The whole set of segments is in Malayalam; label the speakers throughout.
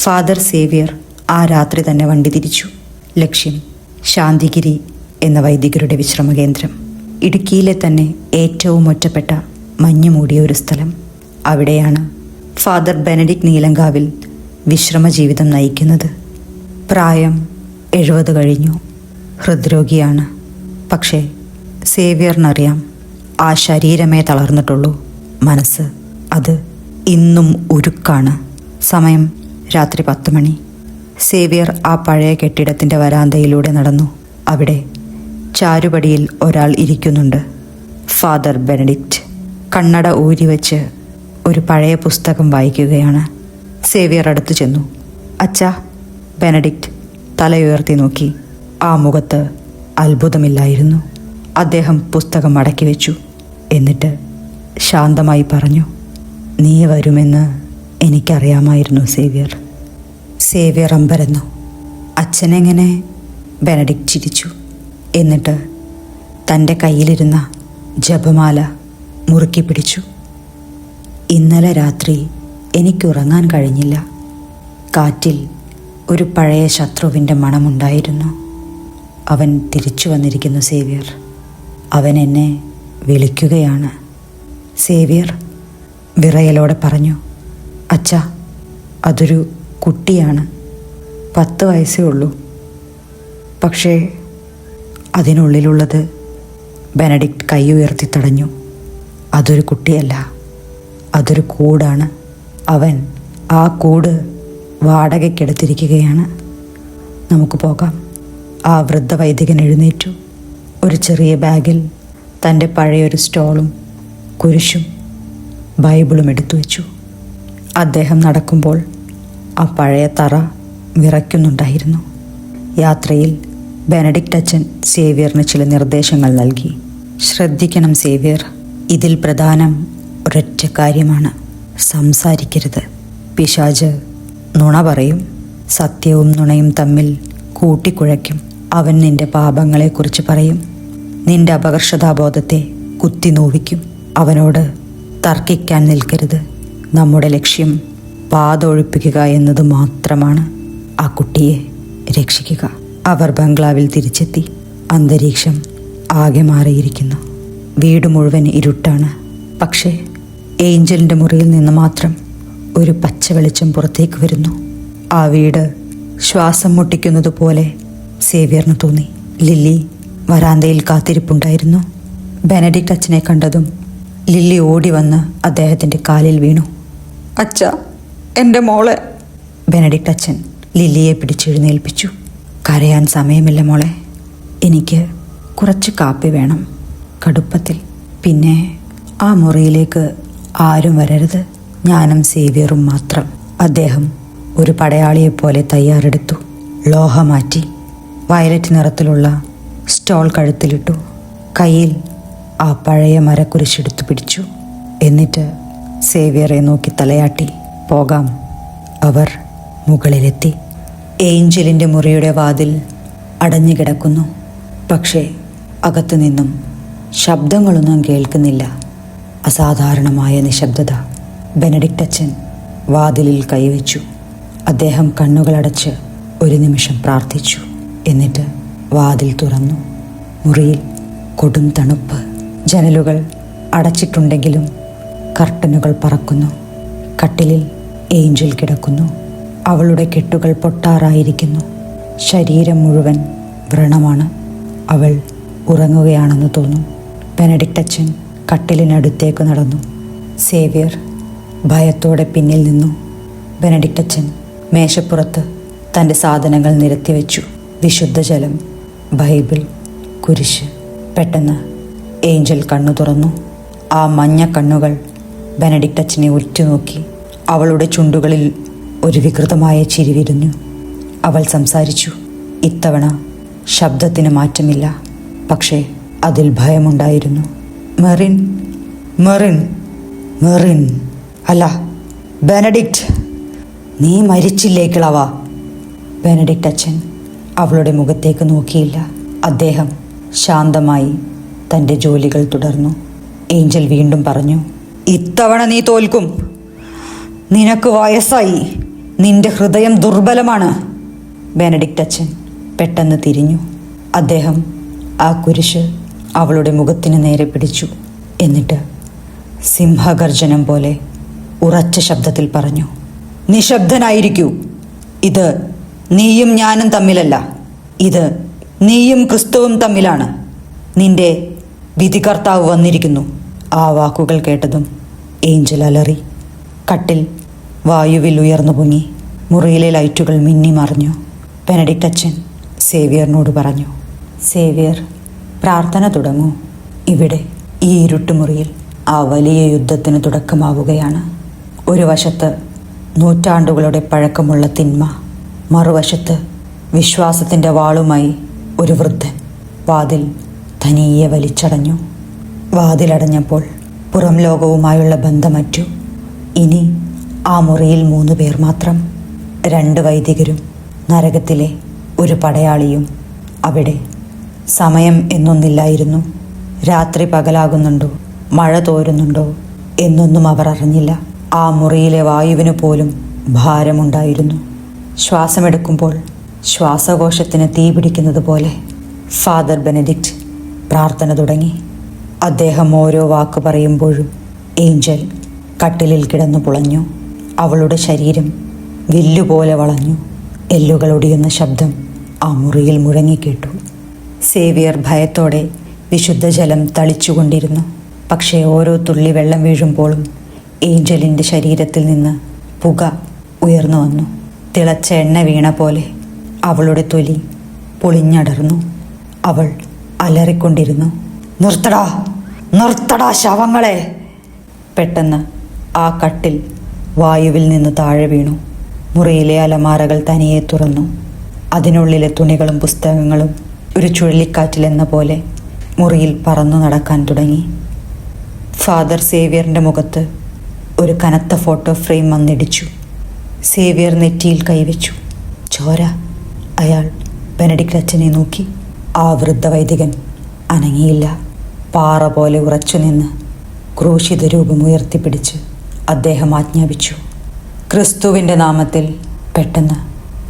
Speaker 1: ഫാദർ സേവ്യർ ആ രാത്രി തന്നെ വണ്ടി തിരിച്ചു. ലക്ഷ്യം ശാന്തിഗിരി എന്ന വൈദികരുടെ വിശ്രമ കേന്ദ്രം ഇടുക്കിയിലെ തന്നെ ഏറ്റവും ഒറ്റപ്പെട്ട മഞ്ഞു മൂടിയ ഒരു സ്ഥലം. അവിടെയാണ് ഫാദർ ബെനഡിക് നീലങ്കാവിൽ വിശ്രമ ജീവിതം നയിക്കുന്നത്. പ്രായം എഴുപത് കഴിഞ്ഞു. ഹൃദ്രോഗിയാണ്. പക്ഷേ സേവിയറിനറിയാം ആ ശരീരമേ തളർന്നിട്ടുള്ളൂ. മനസ്സ് അത് ഇന്നും ഉരുക്കാണ്. സമയം രാത്രി പത്ത് മണി. സേവിയർ ആ പഴയ കെട്ടിടത്തിന്റെ വരാന്തയിലൂടെ നടന്നു. അവിടെ ചാരുപടിയിൽ ഒരാൾ ഇരിക്കുന്നുണ്ട്. Father Benedict. കണ്ണട ഊരി വെച്ച് ഒരു പഴയ പുസ്തകം വായിക്കുകയാണ്. സേവിയർ അടുത്തു ചെന്നു. അച്ഛാ ബെനഡിക്റ്റ് തലയുയർത്തി നോക്കി. ആ മുഖത്ത് അത്ഭുതമില്ലായിരുന്നു. അദ്ദേഹം പുസ്തകം മടക്കി വെച്ചു. എന്നിട്ട് ശാന്തമായി പറഞ്ഞു നീ വരുമെന്ന് എനിക്കറിയാമായിരുന്നു സേവ്യർ. സേവ്യർ അമ്പരന്നു. അച്ഛനെങ്ങനെ? ബെനഡിക് ചിരിച്ചു. എന്നിട്ട് തന്റെ കയ്യിലിരുന്ന ജപമാല മുറുക്കി പിടിച്ചു. ഇന്നലെ രാത്രി എനിക്കുറങ്ങാൻ കഴിഞ്ഞില്ല. കാറ്റിൽ ഒരു പഴയ ശത്രുവിന്റെ മണമുണ്ടായിരുന്നു. അവൻ തിരിച്ചു വന്നിരിക്കുന്നു സേവ്യർ. അവൻ എന്നെ വിളിക്കുകയാണ്. സേവ്യർ വിറയലോടെ പറഞ്ഞു അച്ഛ അതൊരു കുട്ടിയാണ്. പത്ത് വയസ്സേ ഉള്ളൂ. പക്ഷേ അതിനുള്ളിലുള്ളത് ബെനഡിക്റ്റ് കൈ ഉയർത്തി തടഞ്ഞു. അതൊരു കുട്ടിയല്ല. അതൊരു കൂടാണ്. അവൻ ആ കൂട് വാടകയ്ക്കെടുത്തിരിക്കുകയാണ്. നമുക്ക് പോകാം. ആ വൃദ്ധ വൈദികൻ എഴുന്നേറ്റു. ഒരു ചെറിയ ബാഗിൽ തന്റെ പഴയൊരു സ്റ്റോളും കുരിശും ബൈബിളും എടുത്തു വെച്ചു അദ്ദേഹം നടക്കുമ്പോൾ ആ പഴയ തറ വിറയ്ക്കുന്നുണ്ടായിരുന്നു. യാത്രയിൽ ബെനഡിക്റ്റ് അച്ഛൻ സേവ്യറിന് ചില നിർദ്ദേശങ്ങൾ നൽകി. ശ്രദ്ധിക്കണം സേവ്യർ ഇതിൽ പ്രധാനം ഒരൊറ്റ കാര്യമാണ്. സംസാരിക്കരുത് പിശാജ് നുണ പറയും. സത്യവും നുണയും തമ്മിൽ കൂട്ടിക്കുഴയ്ക്കും. അവൻ നിന്റെ പാപങ്ങളെക്കുറിച്ച് പറയും. നിന്റെ അപകർഷതാബോധത്തെ കുത്തി നോവിക്കും അവനോട് തർക്കിക്കാൻ നിൽക്കരുത്. നമ്മുടെ ലക്ഷ്യം പാതൊഴിപ്പിക്കുക എന്നത് മാത്രമാണ്. ആ കുട്ടിയെ രക്ഷിക്കുക. അവർ ബംഗ്ലാവിൽ തിരിച്ചെത്തി. അന്തരീക്ഷം ആകെ മാറിയിരിക്കുന്നു. വീട് മുഴുവൻ ഇരുട്ടാണ്. പക്ഷേ ഏഞ്ചലിന്റെ മുറിയിൽ നിന്ന് മാത്രം ഒരു പച്ച വെളിച്ചം പുറത്തേക്ക് വരുന്നു. ആ വീട് ശ്വാസം മുട്ടിക്കുന്നത് പോലെ സേവ്യറിന് തോന്നി. ലില്ലി വരാന്തയിൽ കാത്തിരിപ്പുണ്ടായിരുന്നു. ബെനഡിക്റ്റ് അച്ഛനെ കണ്ടതും ലില്ലി ഓടി വന്ന് അദ്ദേഹത്തിന്റെ കാലിൽ വീണു. അച്ഛ എന്റെ മോളെ. ബെനഡിക്ട് അച്ഛൻ ലില്ലിയെ പിടിച്ചെഴുന്നേൽപ്പിച്ചു കരയാൻ സമയമില്ല മോളെ. എനിക്ക് കുറച്ച് കാപ്പി വേണം. കടുപ്പത്തിൽ. പിന്നെ ആ മുറിയിലേക്ക് ആരും വരരുത്. ഞാനും സേവിയറും മാത്രം. അദ്ദേഹം ഒരു പടയാളിയെപ്പോലെ തയ്യാറെടുത്തു. ലോഹ മാറ്റി വയലറ്റ് നിറത്തിലുള്ള സ്റ്റോൾ കഴുത്തിലിട്ടു. കയ്യിൽ ആ പഴയ മരക്കുരിശെടുത്തു പിടിച്ചു. എന്നിട്ട് സേവിയറെ നോക്കി തലയാട്ടി. പോകാം. അവർ മുകളിലെത്തി. ഏഞ്ചലിന്റെ മുറിയുടെ വാതിൽ അടഞ്ഞുകിടക്കുന്നു പക്ഷേ അകത്തുനിന്നും ശബ്ദങ്ങളൊന്നും കേൾക്കുന്നില്ല. അസാധാരണമായ നിശബ്ദത. ബെനഡിക്റ്റ് അച്ഛൻ വാതിലിൽ കൈവച്ചു. അദ്ദേഹം കണ്ണുകളടച്ച് ഒരു നിമിഷം പ്രാർത്ഥിച്ചു. എന്നിട്ട് വാതിൽ തുറന്നു. മുറിയിൽ കൊടും തണുപ്പ്. ജനലുകൾ അടച്ചിട്ടുണ്ടെങ്കിലും കർട്ടനുകൾ പറക്കുന്നു. കട്ടിലിൽ ഏഞ്ചൽ കിടക്കുന്നു. അവളുടെ കെട്ടുകൾ പൊട്ടാറായിരിക്കുന്നു. ശരീരം മുഴുവൻ വ്രണമാണ്. അവൾ ഉറങ്ങുകയാണെന്ന് തോന്നും. ബെനഡിക്റ്റച്ചൻ കട്ടിലിനടുത്തേക്ക് നടന്നു. സേവ്യർ ഭയത്തോടെ പിന്നിൽ നിന്നു. ബെനഡിക്റ്റച്ചൻ മേശപ്പുറത്ത് തന്റെ സാധനങ്ങൾ നിരത്തി വെച്ചു. വിശുദ്ധജലം ബൈബിൾ കുരിശ്. പെട്ടെന്ന് ഏഞ്ചൽ കണ്ണു തുറന്നു. ആ മഞ്ഞ കണ്ണുകൾ ബെനഡിക്റ്റ് അച്ഛനെ ഉറ്റുനോക്കി അവളുടെ ചുണ്ടുകളിൽ ഒരു വികൃതമായ ചിരി വിരിഞ്ഞു. അവൾ സംസാരിച്ചു ഇത്തവണ ശബ്ദത്തിന് മാറ്റമില്ല പക്ഷേ അതിൽ ഭയമുണ്ടായിരുന്നു. മെറിൻ മെറിൻ മെറിൻ. അല്ല ബെനഡിക്റ്റ് നീ മരിച്ചില്ലേ കിളവ? ബെനഡിക്റ്റ് അച്ഛൻ അവളുടെ മുഖത്തേക്ക് നോക്കിയില്ല. അദ്ദേഹം ശാന്തമായി തന്റെ ജോലികൾ തുടർന്നു. ഏഞ്ചൽ വീണ്ടും പറഞ്ഞു ഇത്തവണ നീ തോൽക്കും. നിനക്ക് വയസ്സായി. നിന്റെ ഹൃദയം ദുർബലമാണ്. ബെനഡിക്റ്റ് അച്ഛൻ പെട്ടെന്ന് തിരിഞ്ഞു. അദ്ദേഹം ആ കുരിശ് അവളുടെ മുഖത്തിന് നേരെ പിടിച്ചു. എന്നിട്ട് സിംഹഗർജനം പോലെ ഉറച്ച ശബ്ദത്തിൽ പറഞ്ഞു നിശബ്ദനായിരിക്കൂ. ഇത് നീയും ഞാനും തമ്മിലല്ല. ഇത് നീയും ക്രിസ്തുവും തമ്മിലാണ്. നിന്റെ വിധികർത്താവ് വന്നിരിക്കുന്നു. ആ വാക്കുകൾ കേട്ടതും ഏഞ്ചൽ അലറി. കട്ടിൽ വായുവിൽ ഉയർന്നു പൊങ്ങി. മുറിയിലെ ലൈറ്റുകൾ മിന്നി മറിഞ്ഞു. ബെനഡിക്റ്റ് അച്ഛൻ സേവിയറിനോട് പറഞ്ഞു സേവിയർ പ്രാർത്ഥന തുടങ്ങൂ. ഇവിടെ ഈ ഇരുട്ടുമുറിയിൽ ആ വലിയ യുദ്ധത്തിന് തുടക്കമാവുകയാണ്. ഒരു വശത്ത് നൂറ്റാണ്ടുകളുടെ പഴക്കമുള്ള തിന്മ മറുവശത്ത് വിശ്വാസത്തിന്റെ വാളുമായി ഒരു വൃദ്ധൻ വാതിൽ തനിയെ വലിച്ചടഞ്ഞു. വാതിലടഞ്ഞപ്പോൾ പുറം ലോകവുമായുള്ള ബന്ധമറ്റു. ഇനി ആ മുറിയിൽ മൂന്ന് പേർ മാത്രം. രണ്ട് വൈദികരും നരകത്തിലെ ഒരു പടയാളിയും അവിടെ. സമയം എന്നൊന്നില്ലായിരുന്നു. രാത്രി പകലാകുന്നുണ്ടോ? മഴ തോരുന്നുണ്ടോ? എന്നൊന്നും അവർ അറിഞ്ഞില്ല. ആ മുറിയിലെ വായുവിന് പോലും ഭാരമുണ്ടായിരുന്നു. ശ്വാസമെടുക്കുമ്പോൾ ശ്വാസകോശത്തിന് തീ പിടിക്കുന്നത് പോലെ ഫാദർ ബെനഡിക്റ്റ് പ്രാർത്ഥന തുടങ്ങി. അദ്ദേഹം ഓരോ വാക്ക് പറയുമ്പോഴും ഏഞ്ചൽ കട്ടിലിൽ കിടന്നു പുളഞ്ഞു. അവളുടെ ശരീരം വില്ലുപോലെ വളഞ്ഞു. എല്ലുകൾ ഒടിയുന്ന ശബ്ദം ആ മുറിയിൽ മുഴങ്ങിക്കേട്ടു സേവിയർ ഭയത്തോടെ വിശുദ്ധജലം തളിച്ചുകൊണ്ടിരുന്നു. പക്ഷേ ഓരോ തുള്ളി വെള്ളം വീഴുമ്പോഴും ഏഞ്ചലിന്റെ ശരീരത്തിൽ നിന്ന് പുക ഉയർന്നു വന്നു. തിളച്ച എണ്ണ വീണ പോലെ അവളുടെ തൊലി പൊളിഞ്ഞടർന്നു. അവൾ അലറിക്കൊണ്ടിരുന്നു. നിർത്തടാ നിർത്തടാ ശവങ്ങളെ. പെട്ടെന്ന് ആ കട്ടിൽ വായുവിൽ നിന്ന് താഴെ വീണു. മുറിയിലെ അലമാരകൾ തനിയെ തുറന്നു. അതിനുള്ളിലെ തുണികളും പുസ്തകങ്ങളും ഒരു ചുഴലിക്കാറ്റിലെന്ന പോലെ മുറിയിൽ പറന്നു നടക്കാൻ തുടങ്ങി. ഫാദർ സേവിയറിന്റെ മുഖത്ത് ഒരു കനത്ത ഫോട്ടോ ഫ്രെയിം വന്നിടിച്ചു. സേവിയർ നെറ്റിയിൽ കൈവച്ചു. ചോര. അയാൾ ബെനഡിക്റ്റ് അച്ഛനെ നോക്കി. ആ വൃദ്ധ വൈദികൻ അനങ്ങിയില്ല. പാറ പോലെ ഉറച്ചു നിന്ന് ക്രൂശിത രൂപം ഉയർത്തിപ്പിടിച്ച് അദ്ദേഹം ആജ്ഞാപിച്ചു. ക്രിസ്തുവിന്റെ നാമത്തിൽ പെട്ടെന്ന്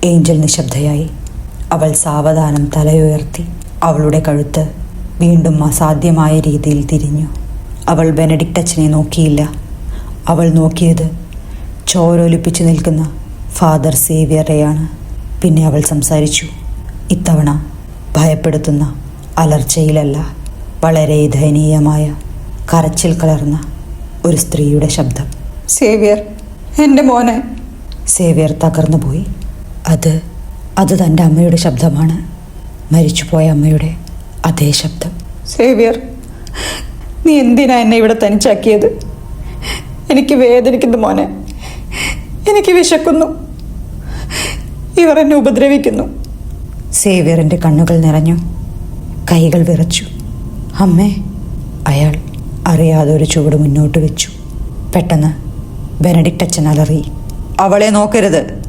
Speaker 1: ഏഞ്ചൽ നിശബ്ദയായി. അവൾ സാവധാനം തലയുയർത്തി അവളുടെ കഴുത്ത് വീണ്ടും അസാധ്യമായ രീതിയിൽ തിരിഞ്ഞു. അവൾ ബെനഡിക്റ്റ് അച്ഛനെ നോക്കിയില്ല. അവൾ നോക്കിയത് ചോരൊലിപ്പിച്ചു നിൽക്കുന്ന ഫാദർ സേവിയറെയാണ്. പിന്നെ അവൾ സംസാരിച്ചു ഇത്തവണ ഭയപ്പെടുത്തുന്ന അലർച്ചയിലല്ല. വളരെ ദയനീയമായ കരച്ചിൽ കലർന്ന ഒരു സ്ത്രീയുടെ ശബ്ദം. സേവിയർ എന്റെ മോനെ. സേവിയർ തകർന്നു പോയി. അത് അത് തന്റെ അമ്മയുടെ ശബ്ദമാണ്. മരിച്ചുപോയ അമ്മയുടെ അതേ ശബ്ദം. സേവിയർ നീ എന്തിനാ എന്നെ ഇവിടെ തനിച്ചാക്കിയത്? എനിക്ക് വേദനിക്കുന്നു മോനെ. എനിക്ക് വിശക്കുന്നു. ഇവർ എന്നെ ഉപദ്രവിക്കുന്നു. സേവിയറിന്റെ കണ്ണുകൾ നിറഞ്ഞു കൈകൾ വിറച്ചു. അമ്മേ അയാൾ അറിയാതെ ഒരു ചുവട് മുന്നോട്ട് വെച്ചു. പെട്ടെന്ന് ബെനഡിക്റ്റ് അച്ഛൻ അലറി അവളെ നോക്കരുത്.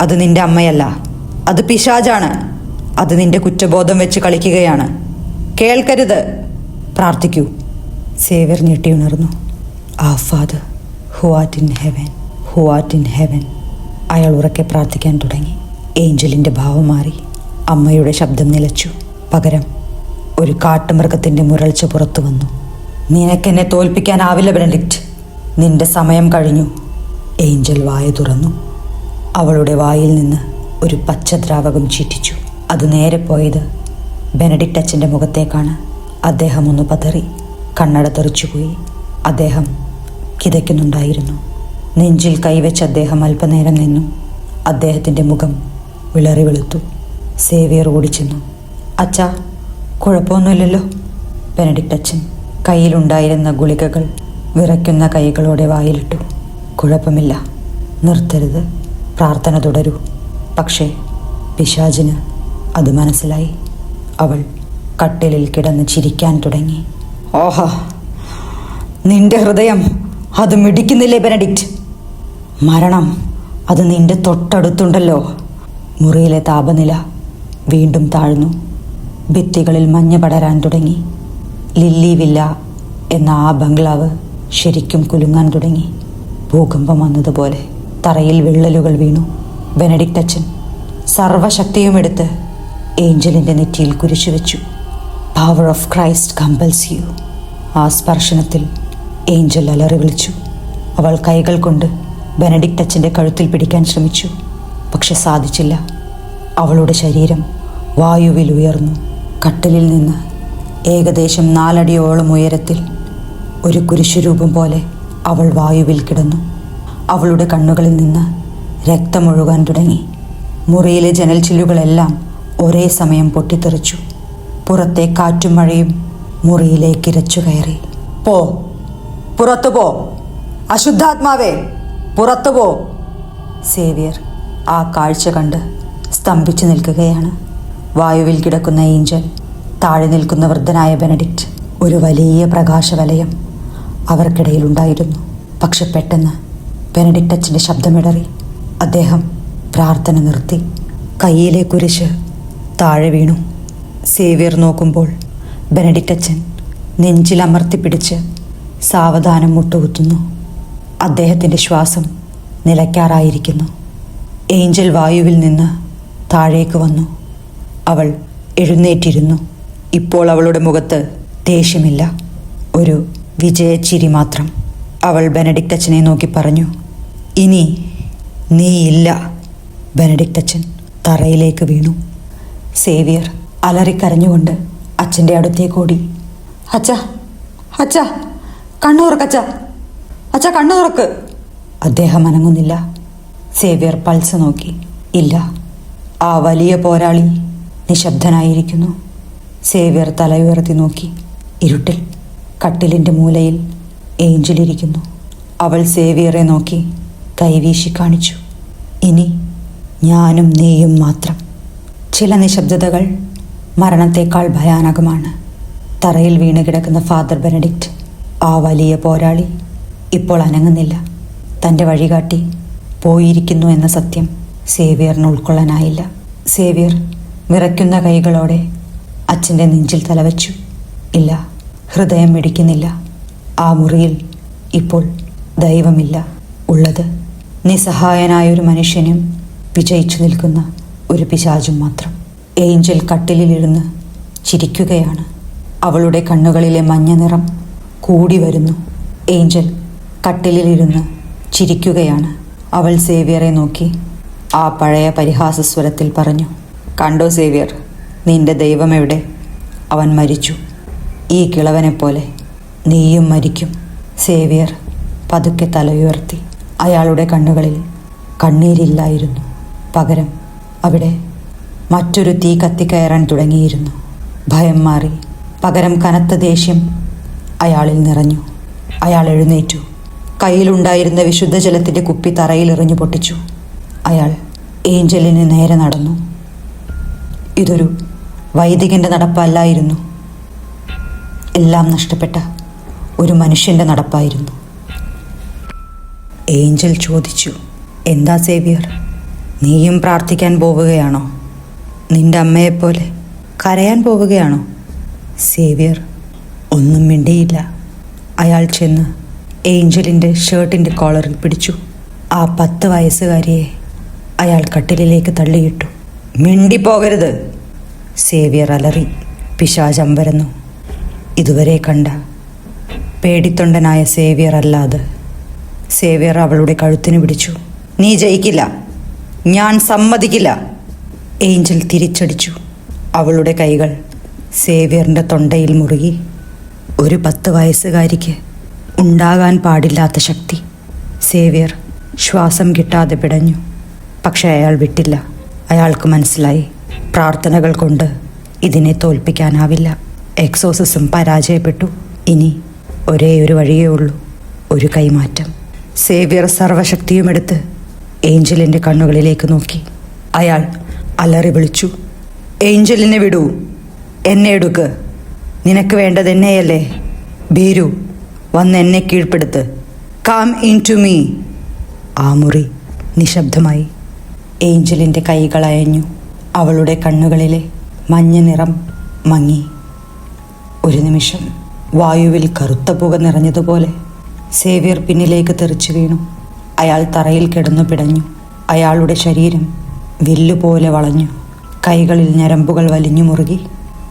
Speaker 1: അത് നിന്റെ അമ്മയല്ല. അത് പിശാജാണ്. അത് നിന്റെ കുറ്റബോധം വെച്ച് കളിക്കുകയാണ്. കേൾക്കരുത്. പ്രാർത്ഥിക്കൂ. സേവ്യർ ഞെട്ടിയുണർന്നു ആ father who art in heaven who art in heaven. അയാൾ ഉറക്കെ പ്രാർത്ഥിക്കാൻ തുടങ്ങി. ഏഞ്ചലിന്റെ ഭാവം മാറി. അമ്മയുടെ ശബ്ദം നിലച്ചു. പകരം ഒരു കാട്ടുമൃഗത്തിന്റെ മുരൾച്ച പുറത്തു വന്നു. നിനക്കെന്നെ തോൽപ്പിക്കാനാവില്ല ബെനഡിക്റ്റ്. നിന്റെ സമയം കഴിഞ്ഞു. ഏഞ്ചൽ വായ തുറന്നു. അവളുടെ വായിൽ നിന്ന് ഒരു പച്ചദ്രാവകം ചീറ്റിച്ചു. അത് നേരെ പോയത് ബെനഡിക്റ്റ് അച്ഛന്റെ മുഖത്തേക്കാണ്. അദ്ദേഹം ഒന്ന് പതറി കണ്ണട തെറിച്ചുപോയി. അദ്ദേഹം കിതയ്ക്കുന്നുണ്ടായിരുന്നു. നെഞ്ചിൽ കൈവച്ച് അദ്ദേഹം അല്പനേരം നിന്നു. അദ്ദേഹത്തിന്റെ മുഖം വിളറി വെളുത്തു. സേവിയർ ഓടിച്ചെന്നു. അച്ഛാ കുഴപ്പമൊന്നുമില്ലല്ലോ ബെനഡിക്ട് അച്ഛൻ. കയ്യിലുണ്ടായിരുന്ന ഗുളികകൾ വിറയ്ക്കുന്ന കൈകളോടെ വായിലിട്ടു. കുഴപ്പമില്ല നിർത്തരുത് പ്രാർത്ഥന തുടരൂ. പക്ഷേ പിശാചിന് അത് മനസ്സിലായി. അവൾ കട്ടിലിൽ കിടന്ന് ചിരിക്കാൻ തുടങ്ങി. ഓഹാ നിന്റെ ഹൃദയം അത് മിടിക്കുന്നില്ലേ ബെനഡിക്റ്റ്? മരണം അത് നിന്റെ തൊട്ടടുത്തുണ്ടല്ലോ. മുറിയിലെ താപനില വീണ്ടും താഴ്ന്നു. ഭിത്തികളിൽ മഞ്ഞ് പടരാൻ തുടങ്ങി. ലില്ലി വില്ല എന്ന ആ ബംഗ്ലാവ് ശരിക്കും കുലുങ്ങാൻ തുടങ്ങി. ഭൂകമ്പം വന്നതുപോലെ തറയിൽ വിള്ളലുകൾ വീണു. ബെനഡിക്ട് അച്ഛൻ സർവശക്തിയും എടുത്ത് ഏഞ്ചലിന്റെ നെറ്റിയിൽ കുരിശു വെച്ചു. Power of Christ compels you ആ സ്പർശനത്തിൽ ഏഞ്ചൽ അലറി വിളിച്ചു. അവൾ കൈകൾ കൊണ്ട് ബെനഡിക്ട് അച്ഛന്റെ കഴുത്തിൽ പിടിക്കാൻ ശ്രമിച്ചു. പക്ഷെ സാധിച്ചില്ല. അവളുടെ ശരീരം വായുവിൽ ഉയർന്നു. കട്ടിലിൽ നിന്ന് ഏകദേശം നാലടിയോളം ഉയരത്തിൽ ഒരു കുരിശുരൂപം പോലെ അവൾ വായുവിൽ കിടന്നു. അവളുടെ കണ്ണുകളിൽ നിന്ന് രക്തമൊഴുകാൻ തുടങ്ങി. മുറിയിലെ ജനൽ ചില്ലുകളെല്ലാം ഒരേ സമയം പൊട്ടിത്തെറിച്ചു. പുറത്തെ കാറ്റും മഴയും മുറിയിലേക്ക് ഇരച്ചു കയറി. പോ പുറത്തു പോ. അശുദ്ധാത്മാവേ പുറത്തു പോ. സേവിയർ ആ കാഴ്ച കണ്ട് സ്തംഭിച്ചു നിൽക്കുകയാണ്. വായുവിൽ കിടക്കുന്ന ഏഞ്ചൽ താഴെ നിൽക്കുന്ന വൃദ്ധനായ ബെനഡിക്റ്റ് ഒരു വലിയ പ്രകാശവലയം അവർക്കിടയിൽ ഉണ്ടായിരുന്നു. പക്ഷെ പെട്ടെന്ന് ബെനഡിക്റ്റ് അച്ഛന്റെ ശബ്ദമിടറി. അദ്ദേഹം പ്രാർത്ഥന നിർത്തി. കയ്യിലെ കുരിശ് താഴെ വീണു. സേവ്യർ നോക്കുമ്പോൾ ബെനഡിക്റ്റ് അച്ഛൻ നെഞ്ചിൽ അമർത്തിപ്പിടിച്ച് സാവധാനം മുട്ടുകുത്തുന്നു. അദ്ദേഹത്തിന്റെ ശ്വാസം നിലയ്ക്കാറായിരിക്കുന്നു. ഏഞ്ചൽ വായുവിൽ നിന്ന് താഴേക്ക് വന്നു. അവൾ എഴുന്നേറ്റിരുന്നു. ഇപ്പോൾ അവളുടെ മുഖത്ത് ദേഷ്യമില്ല. ഒരു വിജയച്ചിരി മാത്രം. അവൾ ബെനഡിക്റ്റച്ചനെ നോക്കി പറഞ്ഞു ഇനി നീയില്ല. ബെനഡിക്റ്റച്ചൻ അച്ഛൻ തറയിലേക്ക് വീണു. സേവിയർ അലറിക്കരഞ്ഞുകൊണ്ട് അച്ഛന്റെ അടുത്തേക്ക് ഓടി. അച്ഛ അച്ഛ കണ്ണു തുറക്കച്ച അച്ഛ കണ്ണു തുറക്ക് അദ്ദേഹം അനങ്ങുന്നില്ല. സേവിയർ പൾസ് നോക്കി. ഇല്ല ആ വലിയ പോരാളി നിശബ്ദനായിരിക്കുന്നു. സേവിയർ തലയുയർത്തി നോക്കി. ഇരുട്ടിൽ കട്ടിലിന്റെ മൂലയിൽ ഏഞ്ചലിരിക്കുന്നു അവൾ സേവിയറെ നോക്കി കൈവീശി കാണിച്ചു. ഇനി ഞാനും നീയും മാത്രം. ചില നിശബ്ദതകൾ മരണത്തേക്കാൾ ഭയാനകമാണ്. തറയിൽ വീണ് കിടക്കുന്ന ഫാദർ ബെനഡിക്റ്റ് ആ വലിയ പോരാളി ഇപ്പോൾ അനങ്ങുന്നില്ല. തന്റെ വഴികാട്ടി പോയിരിക്കുന്നു എന്ന സത്യം സേവിയറിന് ഉൾക്കൊള്ളാനായില്ല. സേവിയർ വിറയ്ക്കുന്ന കൈകളോടെ അച്ഛന്റെ നെഞ്ചിൽ തലവച്ചു. ഇല്ല ഹൃദയം മിടിക്കുന്നില്ല ആ മുറിയിൽ ഇപ്പോൾ ദൈവമില്ല. ഉള്ളത് നിസ്സഹായനായൊരു മനുഷ്യനും വിജയിച്ചു നിൽക്കുന്ന ഒരു പിശാചും മാത്രം. ഏഞ്ചൽ കട്ടിലിലിരുന്ന് ചിരിക്കുകയാണ്. അവളുടെ കണ്ണുകളിലെ മഞ്ഞ നിറം കൂടി വരുന്നു. ഏഞ്ചൽ കട്ടിലിലിരുന്ന് ചിരിക്കുകയാണ്. അവൾ സേവിയറെ നോക്കി ആ പഴയ പരിഹാസസ്വരത്തിൽ പറഞ്ഞു കണ്ടോ സേവിയർ നിന്റെ ദൈവം എവിടെ? അവൻ മരിച്ചു. ഈ കിളവനെപ്പോലെ നീയും മരിക്കും. സേവിയർ പതുക്കെ തലയുയർത്തി അയാളുടെ കണ്ണുകളിൽ കണ്ണീരില്ലായിരുന്നു. പകരം അവിടെ മറ്റൊരു തീ കത്തിക്കയറാൻ തുടങ്ങിയിരുന്നു. ഭയം മാറി പകരം കനത്ത ദേഷ്യം അയാളിൽ നിറഞ്ഞു. അയാൾ എഴുന്നേറ്റു. കയ്യിലുണ്ടായിരുന്ന വിശുദ്ധ വിശുദ്ധജലത്തിന്റെ കുപ്പി തറയിൽ എറിഞ്ഞു പൊട്ടിച്ചു. അയാൾ ഏഞ്ചലിന് നേരെ നടന്നു. ഇതൊരു വൈദികന്റെ നടപ്പല്ലായിരുന്നു. എല്ലാം നഷ്ടപ്പെട്ട ഒരു മനുഷ്യന്റെ നടപ്പായിരുന്നു. ഏഞ്ചൽ ചോദിച്ചു എന്താ സേവിയർ? നീയും പ്രാർത്ഥിക്കാൻ പോവുകയാണോ? നിന്റെ അമ്മയെപ്പോലെ കരയാൻ പോവുകയാണോ? സേവിയർ ഒന്നും മിണ്ടിയില്ല. അയാൾ ചെന്ന് ഏഞ്ചലിന്റെ ഷർട്ടിന്റെ കോളറിൽ പിടിച്ചു. ആ പത്ത് വയസ്സുകാരിയെ അയാൾ കട്ടിലിലേക്ക് തള്ളിയിട്ടു. മിണ്ടിപ്പോകരുത്. സേവിയർ അലറി വരുന്നു. ഇതുവരെ കണ്ട പേടിത്തൊണ്ടനായ സേവ്യർ അല്ലാതെ. സേവ്യർ അവളുടെ കഴുത്തിന് പിടിച്ചു. നീ ജയിക്കില്ല. ഞാൻ സമ്മതിക്കില്ല. ഏഞ്ചൽ തിരിച്ചടിച്ചു. അവളുടെ കൈകൾ സേവ്യറിന്റെ തൊണ്ടയിൽ മുറുകി. ഒരു പത്ത് വയസ്സുകാരിക്ക് ഉണ്ടാകാൻ പാടില്ലാത്ത ശക്തി. സേവ്യർ ശ്വാസം കിട്ടാതെ പിടഞ്ഞു. പക്ഷെ അയാൾ വിട്ടില്ല. അയാൾക്ക് മനസ്സിലായി. പ്രാർത്ഥനകൾ കൊണ്ട് ഇതിനെ തോൽപ്പിക്കാനാവില്ല. എക്സോസിസം പരാജയപ്പെട്ടു. ഇനി ഒരേ ഒരു വഴിയേ ഉള്ളൂ. ഒരു കൈമാറ്റം. സേവിയർ സർവശക്തിയുമെടുത്ത് ഏഞ്ചലിന്റെ കണ്ണുകളിലേക്ക് നോക്കി. അയാൾ അലറി വിളിച്ചു ഏഞ്ചലിനെ വിടൂ. എന്നെ എടുക്ക്. നിനക്ക് വേണ്ടത് എന്നെയല്ലേ? ഭീരു വന്ന് എന്നെ കീഴ്പ്പെടുത്ത്. കാം ഇൻ ടു മീ ആ മുറി നിശബ്ദമായി. ഏഞ്ചലിന്റെ കൈകൾ അയഞ്ഞു. അവളുടെ കണ്ണുകളിലെ മഞ്ഞ നിറം മങ്ങി. ഒരു നിമിഷം വായുവിൽ കറുത്ത പുക നിറഞ്ഞതുപോലെ സേവ്യർ പിന്നിലേക്ക് തെറിച്ചു വീണു. അയാൾ തറയിൽ കിടന്നു പിടഞ്ഞു. അയാളുടെ ശരീരം വില്ലുപോലെ വളഞ്ഞു. കൈകളിൽ ഞരമ്പുകൾ വലിഞ്ഞു മുറുകി.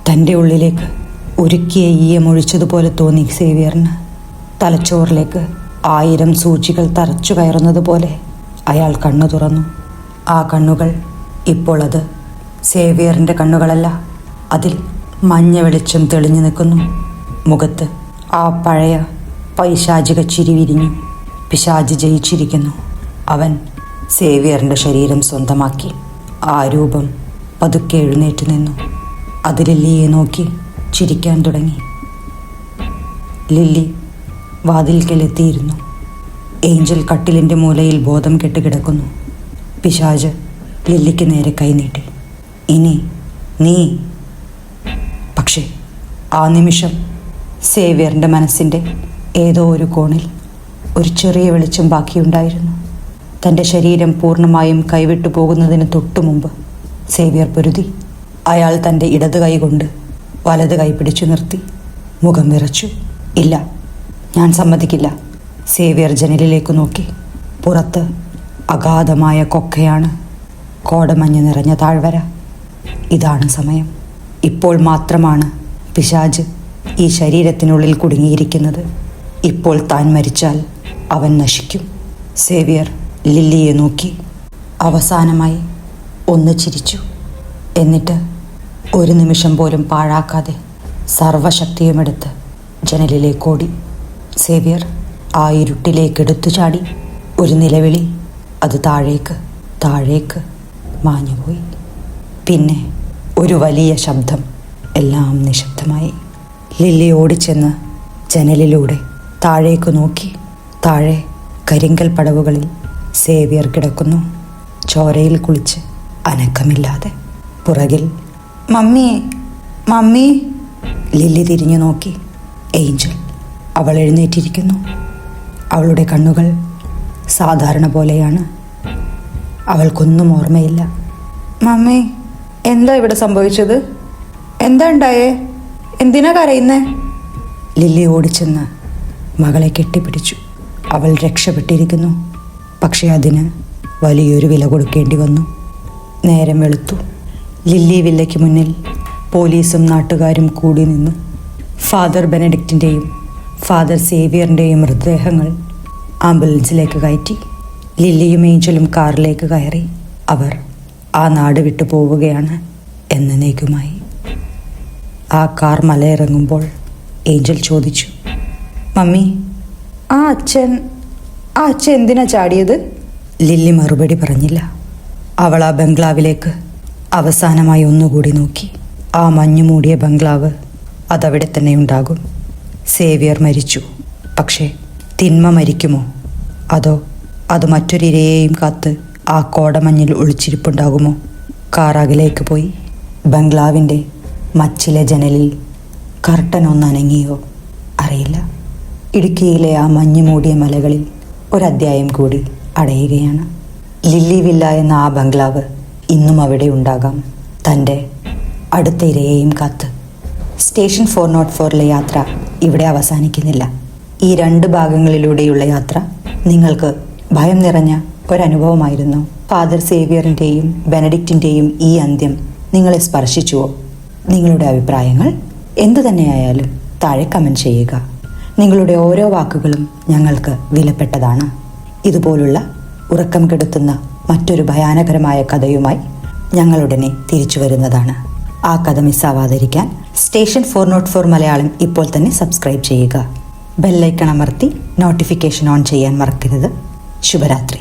Speaker 1: തന്റെ ഉള്ളിലേക്ക് ഉരുക്കിയ ഈയമൊഴിച്ചതുപോലെ തോന്നി സേവിയറിന്. തലച്ചോറിലേക്ക് ആയിരം സൂചികൾ തറച്ചു കയറുന്നത് പോലെ അയാൾ കണ്ണു തുറന്നു. ആ കണ്ണുകൾ ഇപ്പോൾ അത് സേവിയറിന്റെ കണ്ണുകളല്ല അതിൽ മഞ്ഞ വെളിച്ചം തെളിഞ്ഞു നിൽക്കുന്നു. മുഖത്ത് ആ പഴയ പൈശാചിക ചിരി വിരിഞ്ഞു. പിശാജ് ജയിച്ചിരിക്കുന്നു. അവൻ സേവിയറിന്റെ ശരീരം സ്വന്തമാക്കി. ആ രൂപം പതുക്കെ എഴുന്നേറ്റ് നിന്നു. അത് ലില്ലിയെ നോക്കി ചിരിക്കാൻ തുടങ്ങി. ലില്ലി വാതിൽക്കലെത്തിയിരുന്നു ഏഞ്ചൽ കട്ടിലിന്റെ മൂലയിൽ ബോധം കെട്ട് കിടക്കുന്നു പിശാജ് ലില്ലിക്ക് നേരെ കൈനീട്ടി ഇനി നീ. പക്ഷേ ആ നിമിഷം സേവ്യറിന്റെ മനസ്സിന്റെ ഏതോ ഒരു കോണിൽ ഒരു ചെറിയ വെളിച്ചം ബാക്കിയുണ്ടായിരുന്നു. തന്റെ ശരീരം പൂർണമായും കൈവിട്ടു പോകുന്നതിന് തൊട്ടു മുമ്പ് സേവ്യർ പൊരുതി. അയാൾ തന്റെ ഇടത് കൈ കൊണ്ട് വലത് കൈ പിടിച്ചു നിർത്തി. മുഖം വിറച്ചു. ഇല്ല ഞാൻ സമ്മതിക്കില്ല. സേവ്യർ ജനലിലേക്ക് നോക്കി. പുറത്ത് അഗാധമായ കൊക്കയാണ് കോടമഞ്ഞ് നിറഞ്ഞ താഴ്വര. ഇതാണ് സമയം. ഇപ്പോൾ മാത്രമാണ് പിശാജ് ഈ ശരീരത്തിനുള്ളിൽ കുടുങ്ങിയിരിക്കുന്നത്. ഇപ്പോൾ താൻ മരിച്ചാൽ അവൻ നശിക്കും. സേവിയർ ലില്ലിയെ നോക്കി അവസാനമായി ഒന്ന് ചിരിച്ചു. എന്നിട്ട് ഒരു നിമിഷം പോലും പാഴാക്കാതെ സർവശക്തിയുമെടുത്ത് ജനലിലേക്കോടി സേവിയർ ആ ഇരുട്ടിലേക്ക് എടുത്തു ചാടി. ഒരു നിലവിളി അത് താഴേക്ക് താഴേക്ക് മാഞ്ഞുപോയി. പിന്നെ ഒരു വലിയ ശബ്ദം എല്ലാം നിശബ്ദമായി. ലില്ലി ഓടിച്ചെന്ന് ജനലിലൂടെ താഴേക്ക് നോക്കി. താഴെ കരിങ്കൽ പടവുകളിൽ സേവിയർ കിടക്കുന്നു. ചോരയിൽ കുളിച്ച് അനക്കമില്ലാതെ. പുറകിൽ മമ്മി മമ്മി. ലില്ലി തിരിഞ്ഞു നോക്കി. ഏഞ്ചൽ അവൾ എഴുന്നേറ്റിരിക്കുന്നു. അവളുടെ കണ്ണുകൾ സാധാരണ പോലെയാണ്. അവൾക്കൊന്നും ഓർമ്മയില്ല. മമ്മി എന്താ ഇവിടെ സംഭവിച്ചത്? എന്താ ഉണ്ടായേ? എന്തിനാ കരയുന്നേ? ലില്ലി ഓടിച്ചെന്ന് മകളെ കെട്ടിപ്പിടിച്ചു. അവൾ രക്ഷപ്പെട്ടിരിക്കുന്നു. പക്ഷേ അതിന് വലിയൊരു വില കൊടുക്കേണ്ടി വന്നു. നേരം വെളുത്തു. ലില്ലി വില്ലയ്ക്ക് മുന്നിൽ പോലീസും നാട്ടുകാരും കൂടി നിന്നു. ഫാദർ ബെനഡിക്റ്റിന്റെയും ഫാദർ സേവിയറിന്റെയും മൃതദേഹങ്ങൾ ആംബുലൻസിലേക്ക് കയറ്റി. ലില്ലിയും ഏഞ്ചലും കാറിലേക്ക് കയറി. അവർ ആ നാട് വിട്ടു പോവുകയാണ് എന്നേക്കുമായി ആ കാർ മലയിറങ്ങുമ്പോൾ ഏഞ്ചൽ ചോദിച്ചു മമ്മി ആ അച്ഛൻ ആ അച്ഛൻ എന്തിനാ ചാടിയത്? ലില്ലി മറുപടി പറഞ്ഞില്ല. അവൾ ആ ബംഗ്ലാവിലേക്ക് അവസാനമായി ഒന്നുകൂടി നോക്കി. ആ മഞ്ഞു മൂടിയ ബംഗ്ലാവ് അതവിടെ തന്നെ ഉണ്ടാകും. സേവിയർ മരിച്ചു. പക്ഷേ തിന്മ മരിക്കുമോ? അതോ അത് മറ്റൊരിരയെയും കാത്ത് ആ കോടമഞ്ഞിൽ ഒളിച്ചിരിപ്പുണ്ടാകുമോ? കാറകിലേക്ക് പോയി. ബംഗ്ലാവിന്റെ മച്ചിലെ ജനലിൽ കർട്ടൻ ഒന്ന് അനങ്ങിയോ അറിയില്ല. ഇടുക്കിയിലെ ആ മഞ്ഞു മൂടിയ മലകളിൽ ഒരധ്യായം കൂടി അടയുകയാണ്. ലില്ലി വില്ല എന്ന ആ ബംഗ്ലാവ് ഇന്നും അവിടെ ഉണ്ടാകാം. തന്റെ അടുത്ത ഇരയെയും കാത്ത്. സ്റ്റേഷൻ ഫോർ നോട്ട് ഫോറിലെ യാത്ര ഇവിടെ അവസാനിക്കുന്നില്ല. ഈ രണ്ട് ഭാഗങ്ങളിലൂടെയുള്ള യാത്ര നിങ്ങൾക്ക് ഭയം നിറഞ്ഞ ഒരനുഭവമായിരുന്നു. ഫാദർ സേവിയറിന്റെയും ബെനഡിക്റ്റിന്റെയും ഈ അന്ത്യം നിങ്ങളെ സ്പർശിച്ചുവോ? നിങ്ങളുടെ അഭിപ്രായങ്ങൾ എന്തു തന്നെയായാലും താഴെ കമന്റ് ചെയ്യുക. നിങ്ങളുടെ ഓരോ വാക്കുകളും ഞങ്ങൾക്ക് വിലപ്പെട്ടതാണ്. ഇതുപോലുള്ള ഉറക്കം കെടുത്തുന്ന മറ്റൊരു ഭയാനകരമായ കഥയുമായി ഞങ്ങളുടനെ തിരിച്ചു വരുന്നതാണ്. ആ കഥ മിസ്സാവാതിരിക്കാൻ station four note four Malayalam ഇപ്പോൾ തന്നെ സബ്സ്ക്രൈബ് ചെയ്യുക. ബെല്ലൈക്കൺ അമർത്തി നോട്ടിഫിക്കേഷൻ ഓൺ ചെയ്യാൻ മറക്കരുത്. ശുഭരാത്രി.